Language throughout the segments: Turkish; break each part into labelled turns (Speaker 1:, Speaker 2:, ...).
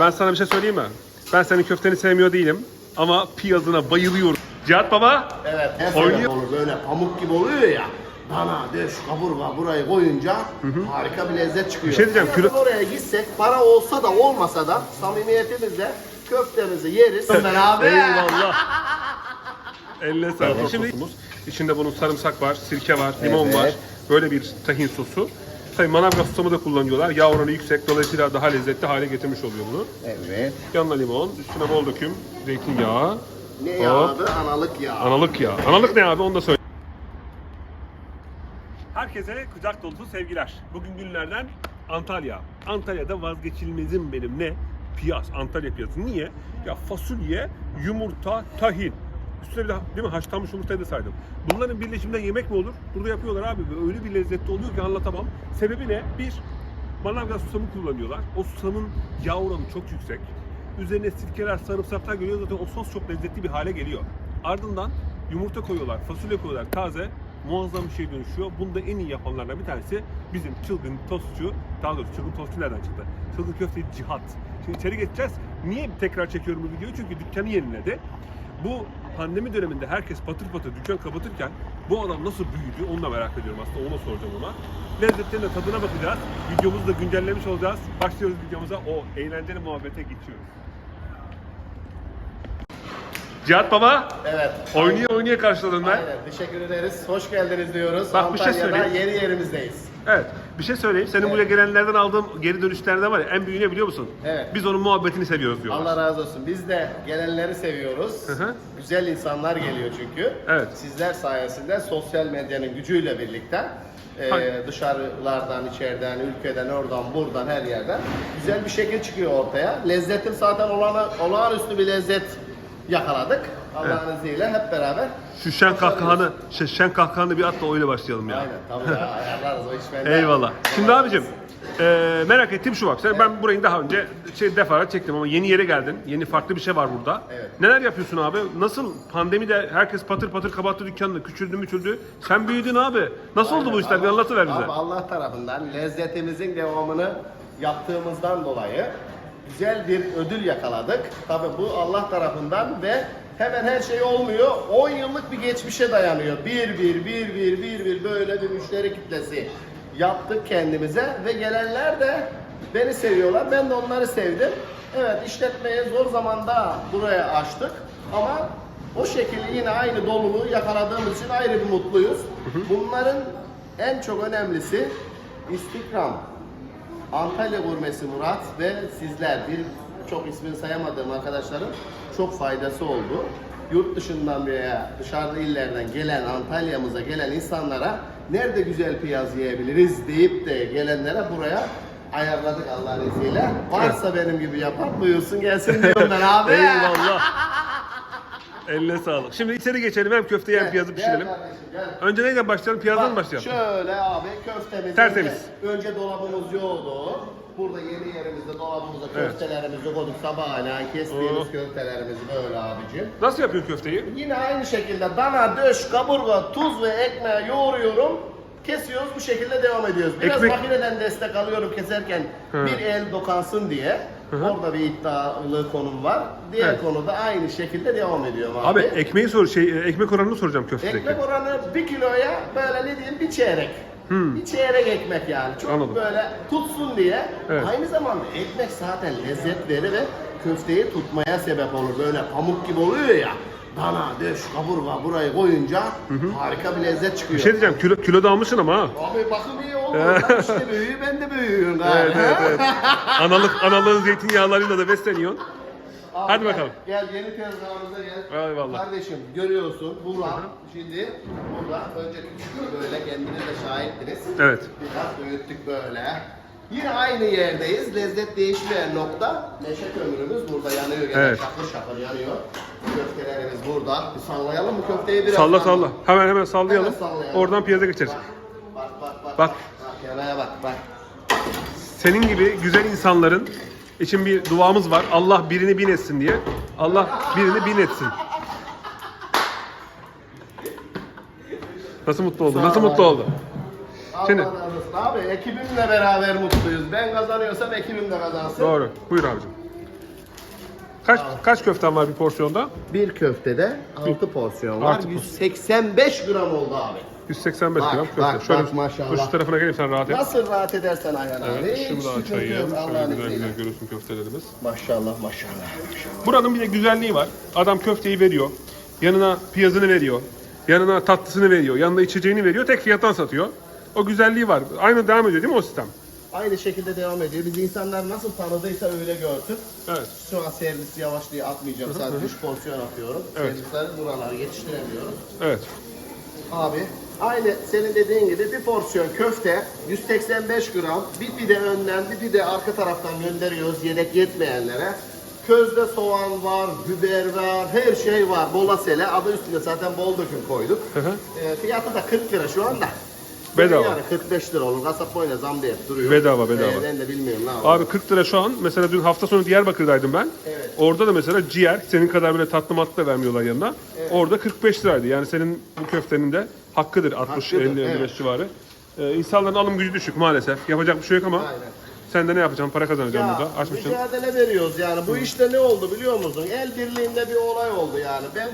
Speaker 1: ben sana bir şey söyleyeyim mi? Ben senin köfteni sevmiyor değilim. Ama piyazına bayılıyorum. Cihat Baba.
Speaker 2: Evet.
Speaker 1: Oynuyor.
Speaker 2: olur böyle pamuk gibi oluyor ya. Dana, döş, kaburga burayı koyunca harika bir lezzet çıkıyor.
Speaker 1: Bir şey diyeceğim,
Speaker 2: Yarın
Speaker 1: kilo-
Speaker 2: oraya gitsek para olsa da olmasa da samimiyetimizle köftemizi yeriz. Ben abi.
Speaker 1: Eyvallah. Eline sağlık. Şimdi içinde bunun sarımsak var, sirke var, limon var. Böyle bir tahin sosu. Tabii manavgat susamı da kullanıyorlar. Yağ oranı yüksek. Dolayısıyla daha lezzetli hale getirmiş oluyor bunu.
Speaker 2: Evet.
Speaker 1: Yanına limon, üstüne bol döküm, zeytinyağı.
Speaker 2: Ne
Speaker 1: Hop.
Speaker 2: yağdı? Analık yağı.
Speaker 1: Analık ya. Analık ne abi onu da söyle. Herkese kucak dolusu sevgiler. Bugün günlerden Antalya. Antalya'da vazgeçilmezim benim ne? Piyaz, Antalya piyazı. Niye? Ya fasulye, yumurta, tahin. Üstüne de değil mi haşlanmış yumurtayı da saydım. Bunların birleşiminden yemek mi olur? Burada yapıyorlar abi öyle bir lezzetli oluyor ki anlatamam. Sebebi ne? Bir, manavgat susamı kullanıyorlar. O susamın yağ oranı çok yüksek. Üzerine sirkeler, sarımsaklar geliyor zaten o sos çok lezzetli bir hale geliyor. Ardından yumurta koyuyorlar, fasulye koyuyorlar taze. Muazzam bir şey dönüşüyor. Bunu da en iyi yapanlardan bir tanesi bizim çılgın tostçu, daha doğrusu çılgın tostçu nereden çıktı? Çılgın köfteci Cihat. Şimdi içeri geçeceğiz. Niye tekrar çekiyorum bu videoyu? Çünkü dükkanı yeniledi. Bu pandemi döneminde herkes patır patır dükkan kapatırken bu adam nasıl büyüdü onu da merak ediyorum aslında ona soracağım ona. Lezzetlerin de tadına bakacağız. Videomuzu da güncellemiş olacağız. Başlıyoruz videomuza. O eğlenceli muhabbete geçiyoruz. Cihat Baba
Speaker 2: Evet.
Speaker 1: oynuyor oynuyor karşıladın ben.
Speaker 2: Aynen. Teşekkür ederiz. Hoş geldiniz diyoruz.
Speaker 1: Bak, bir şey
Speaker 2: Antalya'da
Speaker 1: söyleyeyim.
Speaker 2: yeni yerimizdeyiz.
Speaker 1: Evet. Bir şey söyleyeyim. Senin
Speaker 2: Evet.
Speaker 1: buraya gelenlerden aldığım geri dönüşlerde var ya en büyüğü ne biliyor musun?
Speaker 2: Evet.
Speaker 1: Biz onun muhabbetini seviyoruz diyorlar.
Speaker 2: Allah razı olsun. Biz de gelenleri seviyoruz.
Speaker 1: Hı hı.
Speaker 2: Güzel insanlar geliyor çünkü.
Speaker 1: Evet.
Speaker 2: Sizler sayesinde sosyal medyanın gücüyle birlikte e,
Speaker 1: Hayır.
Speaker 2: dışarılardan, içeriden, ülkeden, oradan, buradan, her yerden güzel bir şekil çıkıyor ortaya. Lezzetim zaten olağan, olağanüstü bir lezzet yakaladık. Allah'ın izniyle hep beraber.
Speaker 1: Şu şen kahkahanı, şey, şen kahkahanı bir at da öyle başlayalım ya.
Speaker 2: Aynen tabii ya ayarlarız o iş bende.
Speaker 1: Eyvallah. Şimdi abicim eee, merak ettiğim şu bak. Sen, Ben burayı daha önce şey defalarca çektim ama yeni yere geldin. Yeni farklı bir şey var burada.
Speaker 2: Evet.
Speaker 1: Neler yapıyorsun abi? Nasıl pandemide herkes patır patır kapattı dükkanını, küçüldü müçüldü. Sen büyüdün abi. Nasıl oldu bu işler? Bir anlatıver bize.
Speaker 2: Abi Allah tarafından lezzetimizin devamını yaptığımızdan dolayı güzel bir ödül yakaladık. Tabi bu Allah tarafından ve hemen her şey olmuyor. 10 yıllık bir geçmişe dayanıyor. Bir bir bir bir bir bir böyle bir müşteri kitlesi yaptık kendimize ve gelenler de beni seviyorlar. Ben de onları sevdim. Evet işletmeyi zor zamanda buraya açtık ama o şekilde yine aynı doluluğu yakaladığımız için ayrı bir mutluyuz. Bunların en çok önemlisi istikram. Antalya Gurmesi Murat ve sizler bir çok ismini sayamadığım arkadaşların çok faydası oldu. Yurt dışından veya dışarıda illerden gelen Antalya'mıza gelen insanlara nerede güzel piyaz yiyebiliriz deyip de gelenlere buraya ayarladık Allah'ın izniyle. Varsa benim gibi yapan buyursun gelsin diyorum ben abi.
Speaker 1: Eyvallah. Eline sağlık. Şimdi içeri geçelim hem köfteyi hem
Speaker 2: Gel,
Speaker 1: piyazı
Speaker 2: gel
Speaker 1: pişirelim.
Speaker 2: kardeşim, gel.
Speaker 1: Önce neyle başlayalım? Piyazdan mı
Speaker 2: Bak,
Speaker 1: başlayalım?
Speaker 2: Şöyle abi köftemiz.
Speaker 1: Tertemiz.
Speaker 2: Önce, dolabımız yoğdu. Burada yeni yerimizde dolabımıza köftelerimizi koyduk sabahleyin kestiğimiz
Speaker 1: Oh.
Speaker 2: köftelerimizi böyle abicim.
Speaker 1: Nasıl yapıyorsun köfteyi?
Speaker 2: Yine aynı şekilde dana, döş, kaburga, tuz ve ekmeği yoğuruyorum. Kesiyoruz bu şekilde devam ediyoruz. Biraz
Speaker 1: Ekmek-
Speaker 2: makineden destek alıyorum keserken
Speaker 1: Hı.
Speaker 2: bir el dokansın diye. Orada bir iddialı konum var. Diğer
Speaker 1: Evet.
Speaker 2: konuda aynı şekilde devam ediyorum abi.
Speaker 1: Abi ekmeği sor, şey ekmek oranını soracağım köftedeki.
Speaker 2: Ekmek oranı bir kiloya böyle ne diyeyim bir çeyrek.
Speaker 1: Hmm.
Speaker 2: Bir çeyrek ekmek yani. Çok
Speaker 1: Anladım.
Speaker 2: böyle tutsun diye.
Speaker 1: Evet.
Speaker 2: Aynı zamanda ekmek zaten lezzet verir ve köfteyi tutmaya sebep olur. Böyle pamuk gibi oluyor ya. Dana, döş, kaburga burayı koyunca harika bir lezzet çıkıyor.
Speaker 1: Bir şey diyeceğim kilo, kilo da almışsın ama ha.
Speaker 2: Abi bakın iyi oldu. Lan işte büyüğü ben de büyüğüm galiba.
Speaker 1: Evet evet evet. Analık, analığın zeytinyağlarıyla da besleniyorsun.
Speaker 2: Abi
Speaker 1: Hadi
Speaker 2: gel,
Speaker 1: bakalım.
Speaker 2: Gel yeni tezgahımıza gel.
Speaker 1: Eyvallah.
Speaker 2: Kardeşim görüyorsun buradan şimdi burada önce küçük böyle kendiniz de şahittiniz.
Speaker 1: Evet.
Speaker 2: Biraz büyüttük böyle. Yine aynı yerdeyiz. Lezzet değişmeyen nokta. Meşe kömürümüz burada yanıyor gene
Speaker 1: Evet.
Speaker 2: şakır şakır yanıyor. Köftelerimiz burada. Bir sallayalım mı köfteyi biraz?
Speaker 1: Salla salla. Hemen hemen sallayalım.
Speaker 2: Hemen sallayalım.
Speaker 1: Oradan piyaza geçeriz.
Speaker 2: Bak bak bak.
Speaker 1: Bak.
Speaker 2: Bak yanaya bak bak.
Speaker 1: Senin gibi güzel insanların için bir duamız var. Allah birini bin etsin diye. Allah birini bin etsin. Nasıl mutlu oldu? Nasıl mutlu oldu? Şimdi-
Speaker 2: olsun. Abi ekibimle beraber mutluyuz. Ben kazanıyorsam ekibim de kazansın.
Speaker 1: Doğru. Buyur abicim. Kaç kaç köften var bir porsiyonda?
Speaker 2: Bir köftede 6 porsiyon var.
Speaker 1: Altı porsiyon.
Speaker 2: 185 gram oldu abi.
Speaker 1: 185
Speaker 2: Bak,
Speaker 1: gram köfte.
Speaker 2: bak,
Speaker 1: Şöyle
Speaker 2: bak, maşallah.
Speaker 1: dur şu tarafına geleyim sen rahat et.
Speaker 2: Nasıl rahat edersen Ayhan abi.
Speaker 1: Evet,
Speaker 2: Hiç
Speaker 1: şunu da
Speaker 2: sıkıntı yok,
Speaker 1: Şöyle
Speaker 2: Allah'ın
Speaker 1: güzel
Speaker 2: izniyle.
Speaker 1: güzel görürsün köftelerimiz.
Speaker 2: Maşallah maşallah. maşallah.
Speaker 1: Buranın bir de güzelliği var. Adam köfteyi veriyor. Yanına piyazını veriyor. Yanına tatlısını veriyor. Yanına içeceğini veriyor. Tek fiyattan satıyor. O güzelliği var. Aynı devam ediyor değil mi o sistem?
Speaker 2: Aynı şekilde devam ediyor. Biz insanlar nasıl tanıdıysa öyle gördük.
Speaker 1: Evet.
Speaker 2: Şu an servis yavaş diye atmayacağım. Sadece 3 porsiyon atıyorum.
Speaker 1: Evet.
Speaker 2: Servisleri buraları yetiştiremiyoruz.
Speaker 1: Evet.
Speaker 2: Abi aynı senin dediğin gibi bir porsiyon köfte 185 gram bir pide önden bir pide arka taraftan gönderiyoruz yedek yetmeyenlere. Közde soğan var, biber var, her şey var. Bolasele adı üstünde zaten bol döküm koyduk.
Speaker 1: Hı hı.
Speaker 2: E, fiyatı da 40 lira şu anda.
Speaker 1: Bedava.
Speaker 2: Yani 45 lira olur. Kasap boyuna zam diye duruyor.
Speaker 1: Bedava, bedava.
Speaker 2: E, ben de bilmiyorum ne yapayım.
Speaker 1: Abi 40 lira şu an. Mesela dün hafta sonu Diyarbakır'daydım ben.
Speaker 2: Evet.
Speaker 1: Orada da mesela ciğer. Senin kadar böyle tatlı matlı da vermiyorlar yanına. Orada 45 liraydı. Yani senin bu köftenin de hakkıdır. 60
Speaker 2: Hakkıdır,
Speaker 1: 50 55
Speaker 2: evet.
Speaker 1: civarı. Ee, insanların alım gücü düşük maalesef. Yapacak bir şey yok ama
Speaker 2: Aynen.
Speaker 1: sen de ne yapacaksın? Para kazanacaksın
Speaker 2: Ya,
Speaker 1: burada. Açmışsın.
Speaker 2: mücadele veriyoruz yani. Bu işte ne oldu biliyor musun? El birliğinde bir olay oldu yani. Ben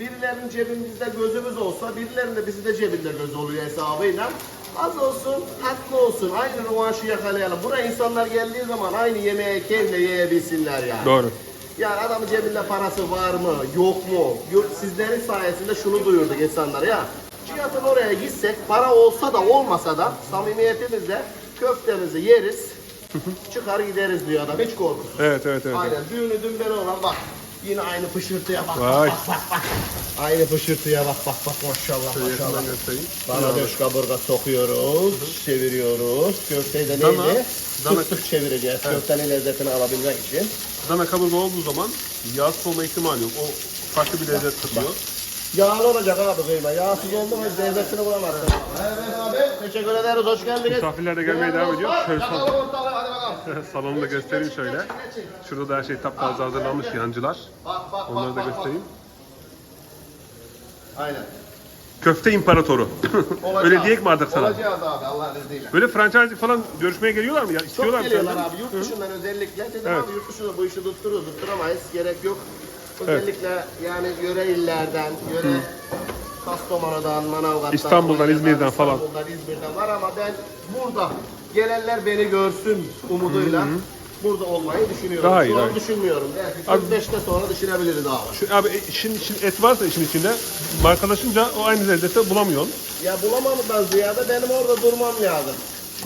Speaker 2: birilerinin cebimizde gözümüz olsa birilerinin de bizi de cebinde göz oluyor hesabıyla. Az olsun, haklı olsun. Aynı rövanşı yakalayalım. Buraya insanlar geldiği zaman aynı yemeği keyifle yiyebilsinler yani.
Speaker 1: Doğru.
Speaker 2: Yani adamın cebinde parası var mı, yok mu? Sizlerin sayesinde şunu duyurduk insanlara ya. Cihat'ın oraya gitsek, para olsa da olmasa da samimiyetimizle köftemizi yeriz, çıkar gideriz diyor adam. Hiç korkusuz.
Speaker 1: Evet evet evet.
Speaker 2: Aynen düğünü dümberi olan bak. Yine aynı fışırtıya bak,
Speaker 1: Vay.
Speaker 2: bak bak bak bak. Aynı fışırtıya bak bak bak maşallah
Speaker 1: Şöyle
Speaker 2: maşallah.
Speaker 1: yakından göstereyim.
Speaker 2: Dana döş kaburga sokuyoruz, çeviriyoruz. Köfteyi de
Speaker 1: Dana-
Speaker 2: neydi?
Speaker 1: dana-
Speaker 2: Sık sık çevireceğiz köftenin lezzetini alabilmek için.
Speaker 1: Dana kaburga olduğu zaman yağ olma ihtimali yok. O farklı bir lezzet katıyor.
Speaker 2: Yağlı olacak abi kıyma. Yağsız oldu mu lezzetini bulamazsın. Evet abi. Teşekkür ederiz. Hoş geldiniz.
Speaker 1: Misafirler de gelmeye devam ediyor. Şöyle son-
Speaker 2: Yakalım ortalığı, hadi bakalım.
Speaker 1: Salonu da göstereyim şöyle. Şurada da her şey taptaze hazırlanmış yancılar.
Speaker 2: Bak bak
Speaker 1: Onları
Speaker 2: bak,
Speaker 1: da göstereyim.
Speaker 2: Aynen.
Speaker 1: Köfte imparatoru. Öyle diyek mi artık sana?
Speaker 2: Olacağız abi Allah'ın izniyle.
Speaker 1: Böyle franchise falan görüşmeye geliyorlar mı? Ya,
Speaker 2: Çok
Speaker 1: istiyorlar mı
Speaker 2: geliyorlar
Speaker 1: senden?
Speaker 2: abi yurt dışından özellikle. Dedim
Speaker 1: Evet.
Speaker 2: abi yurt dışında bu işi tuttururuz, tutturamayız. Gerek yok. Özellikle yani yöre illerden, yöre Kastamonu'dan, Manavgat'tan,
Speaker 1: İstanbul'dan,
Speaker 2: Konya'dan,
Speaker 1: İzmir'den falan.
Speaker 2: İstanbul'dan, İzmir'den var ama ben burada gelenler beni görsün umuduyla burada olmayı düşünüyorum.
Speaker 1: Daha iyi,
Speaker 2: Şu an
Speaker 1: daha iyi.
Speaker 2: düşünmüyorum. Belki
Speaker 1: Abi-
Speaker 2: 45'te sonra düşünebiliriz abi.
Speaker 1: Şu, abi işin, işin et varsa işin içinde markalaşınca o aynı lezzeti bulamıyorsun.
Speaker 2: Ya bulamamdan ziyade benim orada durmam lazım.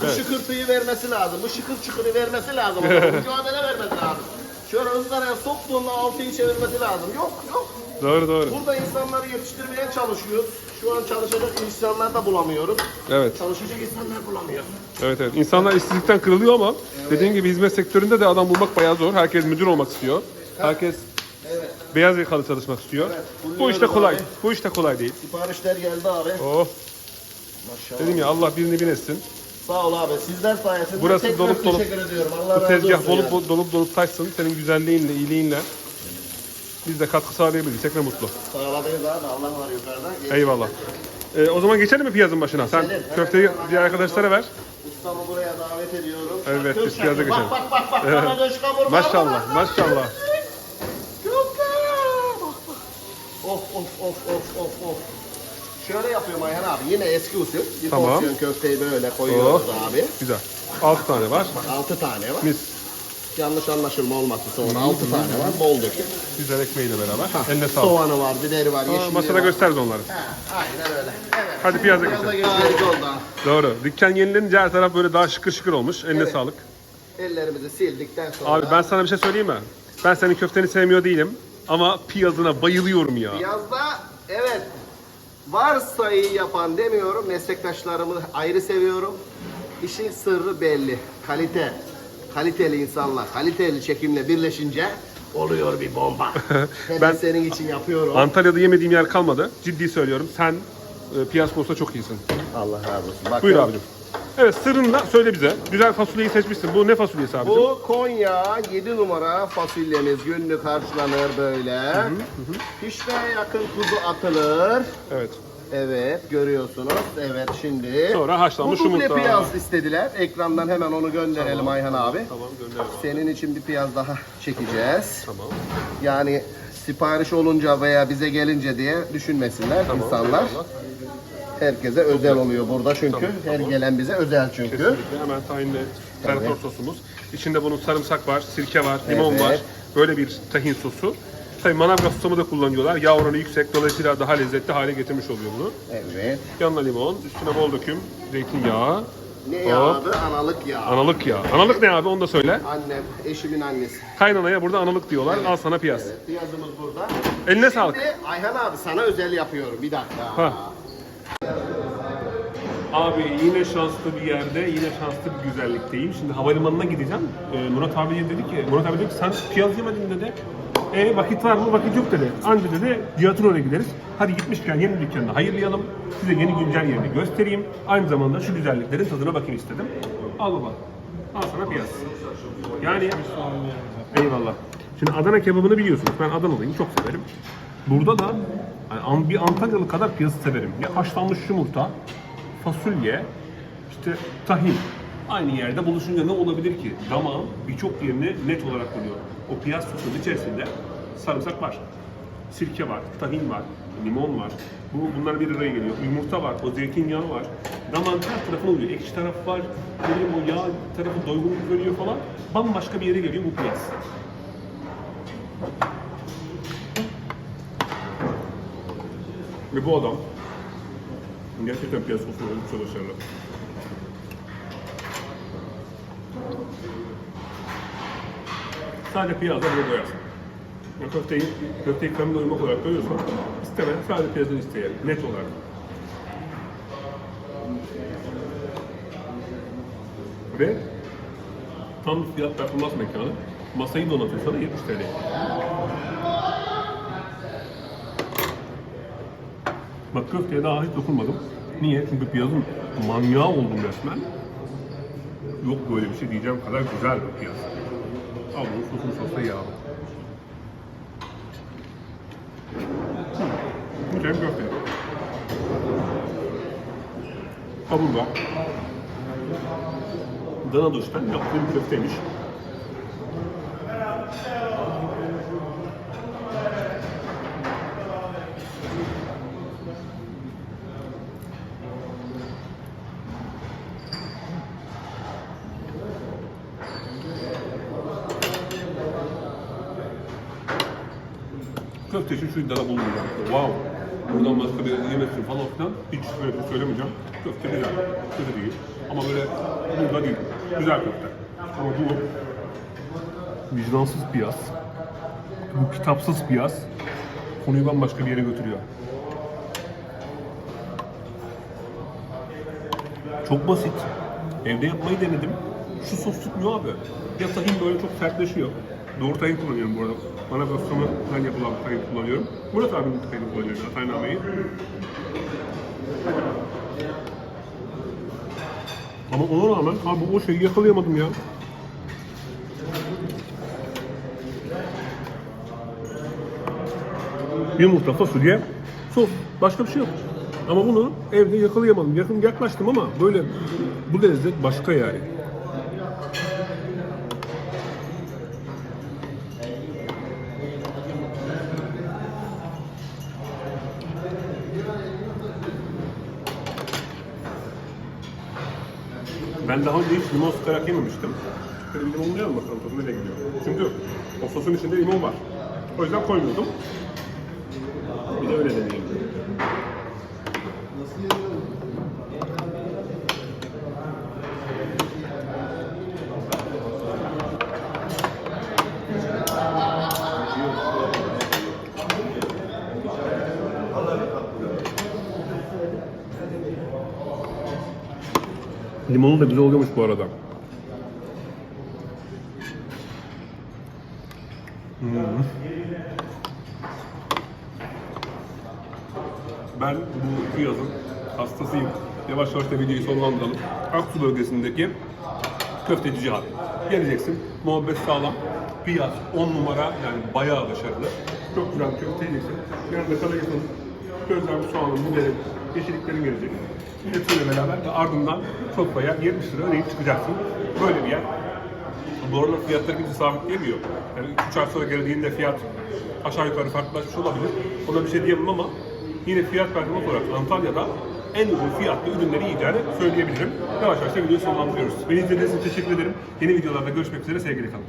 Speaker 2: Bu
Speaker 1: Evet.
Speaker 2: şıkırtıyı vermesi lazım. Bu şıkır şıkırı vermesi lazım. Mücadele vermesi lazım. Şöyle ızgaraya soktuğunda altıyı çevirmesi lazım. Yok yok.
Speaker 1: Doğru doğru.
Speaker 2: Burada insanları yetiştirmeye çalışıyoruz. Şu an çalışacak insanlar da bulamıyoruz.
Speaker 1: Evet.
Speaker 2: Çalışacak insanlar bulamıyor.
Speaker 1: Evet evet. İnsanlar işsizlikten kırılıyor ama dediğin gibi hizmet sektöründe de adam bulmak bayağı zor. Herkes müdür olmak istiyor. Herkes
Speaker 2: Evet.
Speaker 1: beyaz yakalı çalışmak istiyor. Bu işte kolay.
Speaker 2: abi.
Speaker 1: Bu işte kolay değil.
Speaker 2: Siparişler geldi abi.
Speaker 1: Oh.
Speaker 2: Maşallah.
Speaker 1: Dedim ya Allah birini bin etsin.
Speaker 2: Sağ ol abi. Sizler sayesinde
Speaker 1: Burası
Speaker 2: tekrar
Speaker 1: dolup dolup-
Speaker 2: teşekkür ediyorum. Allah
Speaker 1: Bu
Speaker 2: razı
Speaker 1: tezgah
Speaker 2: olsun.
Speaker 1: dolup
Speaker 2: ya.
Speaker 1: dolup dolup taşsın. Senin güzelliğinle, iyiliğinle biz de katkı sağlayabildiysek ne mutlu.
Speaker 2: Sağladınız abi. Allah var yukarıda.
Speaker 1: Eyvallah. Ee, o zaman geçelim mi piyazın başına? Sen
Speaker 2: Geçelim.
Speaker 1: köfteyi diğer arkadaşlara ver.
Speaker 2: Ustamı buraya davet ediyorum.
Speaker 1: Evet, biz piyaza geçelim.
Speaker 2: Bak bak bak bak. Döş kaburga.
Speaker 1: Maşallah, maşallah.
Speaker 2: Bak, bak. Of of of of of of. Şöyle yapıyorum Ayhan abi. Yine eski usul. Bir
Speaker 1: Tamam.
Speaker 2: porsiyon köfteyi böyle koyuyoruz
Speaker 1: Oh.
Speaker 2: abi.
Speaker 1: Güzel. 6 tane var.
Speaker 2: Bak 6 tane var.
Speaker 1: Mis.
Speaker 2: Yanlış anlaşılma olmasın sonra 6 tane var. Bol döküm.
Speaker 1: Güzel ekmeğiyle beraber.
Speaker 2: Ha,
Speaker 1: Eline sağlık.
Speaker 2: Soğanı var, biberi var, yeşilliği
Speaker 1: masada
Speaker 2: var.
Speaker 1: gösteririz onları.
Speaker 2: Ha, aynen öyle. Evet.
Speaker 1: Hadi piyaza geçelim.
Speaker 2: geçelim. oldu ha.
Speaker 1: Doğru. Dükkan yenilenince her taraf böyle daha şıkır şıkır olmuş. Eline
Speaker 2: Evet.
Speaker 1: sağlık.
Speaker 2: Ellerimizi sildikten sonra.
Speaker 1: Abi ben sana bir şey söyleyeyim mi? Ben senin köfteni sevmiyor değilim. Ama piyazına bayılıyorum ya.
Speaker 2: Yazda evet varsayı yapan demiyorum. Meslektaşlarımı ayrı seviyorum. İşin sırrı belli. Kalite. Kaliteli insanlar, kaliteli çekimle birleşince oluyor bir bomba. ben
Speaker 1: Ben-
Speaker 2: senin için yapıyorum.
Speaker 1: Antalya'da yemediğim yer kalmadı. Ciddi söylüyorum. Sen e, piyaz konusunda çok iyisin.
Speaker 2: Allah razı olsun. Bakın,
Speaker 1: Buyur abicim. Evet sırrını da söyle bize. Güzel fasulyeyi seçmişsin. Bu ne fasulyesi abicim?
Speaker 2: Bu Konya 7 numara fasulyemiz günlük karşılanır böyle. Pişmeye yakın kuzu atılır.
Speaker 1: Evet.
Speaker 2: Evet görüyorsunuz. Evet şimdi.
Speaker 1: Sonra haşlanmış
Speaker 2: Bu duble
Speaker 1: yumurta.
Speaker 2: piyaz istediler. Ekrandan hemen onu gönderelim Ayhan abi.
Speaker 1: Tamam gönder.
Speaker 2: Senin için bir piyaz daha çekeceğiz.
Speaker 1: Tamam.
Speaker 2: Yani sipariş olunca veya bize gelince diye düşünmesinler
Speaker 1: Tamam.
Speaker 2: insanlar.
Speaker 1: eyvallah.
Speaker 2: Herkese özel oluyor burada çünkü.
Speaker 1: Tamam,
Speaker 2: Her
Speaker 1: tamam.
Speaker 2: gelen bize özel çünkü.
Speaker 1: Kesinlikle hemen tahinli tarator
Speaker 2: Evet.
Speaker 1: sosumuz. İçinde bunun sarımsak var, sirke var, limon
Speaker 2: Evet.
Speaker 1: var. Böyle bir tahin sosu. Tabii manavgat susamı da kullanıyorlar. Yağ oranı yüksek. Dolayısıyla daha lezzetli hale getirmiş oluyor bunu.
Speaker 2: Evet.
Speaker 1: Yanına limon, üstüne bol döküm zeytinyağı.
Speaker 2: Ne
Speaker 1: Hop.
Speaker 2: yağdı? Analık yağı.
Speaker 1: Analık yağı. Analık ne abi onu da söyle.
Speaker 2: Annem, eşimin annesi.
Speaker 1: Kaynanaya burada analık diyorlar. Al sana piyaz.
Speaker 2: Evet, piyazımız burada.
Speaker 1: Eline sağlık.
Speaker 2: Ayhan abi sana özel yapıyorum. Bir dakika.
Speaker 1: Ha. Abi yine şanslı bir yerde, yine şanslı bir güzellikteyim. Şimdi havalimanına gideceğim. Ee, Murat abi dedi ki, Murat abi dedi ki sen piyaz yemedin dedi. E vakit var mı? Vakit yok dedi. Anca dedi Diyatro'ya gideriz. Hadi gitmişken yeni dükkanını hayırlayalım. Size yeni güncel yerini göstereyim. Aynı zamanda şu güzelliklerin tadına bakayım istedim. Al baba. Al sana piyaz. Yani eyvallah. Şimdi Adana kebabını biliyorsunuz. Ben Adanalıyım. Çok severim. Burada da yani an- bir Antalyalı kadar piyazı severim. Ya haşlanmış yumurta, fasulye, işte tahin. Aynı yerde buluşunca ne olabilir ki? Damağın birçok yerini net olarak buluyor. O piyaz sosunun içerisinde sarımsak var, sirke var, tahin var, limon var. Bu bunlar bir araya geliyor. Yumurta var, o zeytinyağı var. Damağın her tarafına oluyor. Ekşi taraf var, ne o yağ tarafı doygunluk veriyor falan. Bambaşka bir yere geliyor bu piyaz. Ve bu adam gerçekten piyaz sosuna oldukça başarılı. Sadece piyazla bunu doyarsın. Ya köfteyi, köfteyi karın doyurmak olarak doyuyorsan isteme, sadece piyazını isteyelim, net olarak. Ve tam fiyat performans mekanı. Masayı donatıyor sana 70 TL. Bak köfteye daha hiç dokunmadım. Niye? Çünkü piyazın manyağı oldum resmen. Yok böyle bir şey diyeceğim kadar güzel bir piyaz. Sosunu sosla yağlı. Güzel köfte. Kaburga. Dana duştan yaptığım köfteymiş. Köfte için şu iddiada bulunmayacağım. Wow. Buradan başka bir yere yemesin falan filan. Hiç şey söylemeyeceğim. Köfte güzel. Kötü değil. Ama böyle burada değil. Güzel köfte. Ama bu vicdansız piyaz. Bu kitapsız piyaz. Konuyu bambaşka bir yere götürüyor. Çok basit. Evde yapmayı denedim. Şu sos tutmuyor abi. Ya tahin böyle çok sertleşiyor. Doğru tahin kullanıyorum bu arada. Bana ben yapılan bir tahin kullanıyorum. Murat abinin tahini kullanıyorum. Ataynameyi. Ama ona rağmen abi o şeyi yakalayamadım ya. Yumurta, fasulye, sos. Başka bir şey yok. Ama bunu evde yakalayamadım. Yakın yaklaştım ama böyle bu lezzet başka yani. Ben daha önce hiç limon sıkarak yememiştim. Bir limonlayalım bakalım tadı nereye gidiyor. Çünkü o sosun içinde limon var. O yüzden koymuyordum. Bir de öyle deneyelim. Limonu da güzel oluyormuş bu arada. Hmm. Ben bu piyazın hastasıyım. Yavaş yavaş da videoyu sonlandıralım. Aksu bölgesindeki köfteci Cihat. Geleceksin, muhabbet sağlam. Piyaz 10 numara yani bayağı başarılı. Çok güzel köfte yiyeceksin. Yanında kadayıfın, közlenmiş soğanın, biberin, yeşilliklerin gelecek. Hepsiyle beraber ve ardından sofraya 70 lira ödeyip çıkacaksın. Böyle bir yer. Bu arada fiyatları kimse sabitleyemiyor. Yani 3 ay sonra geldiğinde fiyat aşağı yukarı farklılaşmış olabilir. Ona bir şey diyemem ama yine fiyat performans olarak Antalya'da en uygun fiyatlı ürünleri yiyeceğini söyleyebilirim. Yavaş yavaş da videoyu sonlandırıyoruz. Beni izlediğiniz için teşekkür ederim. Yeni videolarda görüşmek üzere. Sevgili kalın.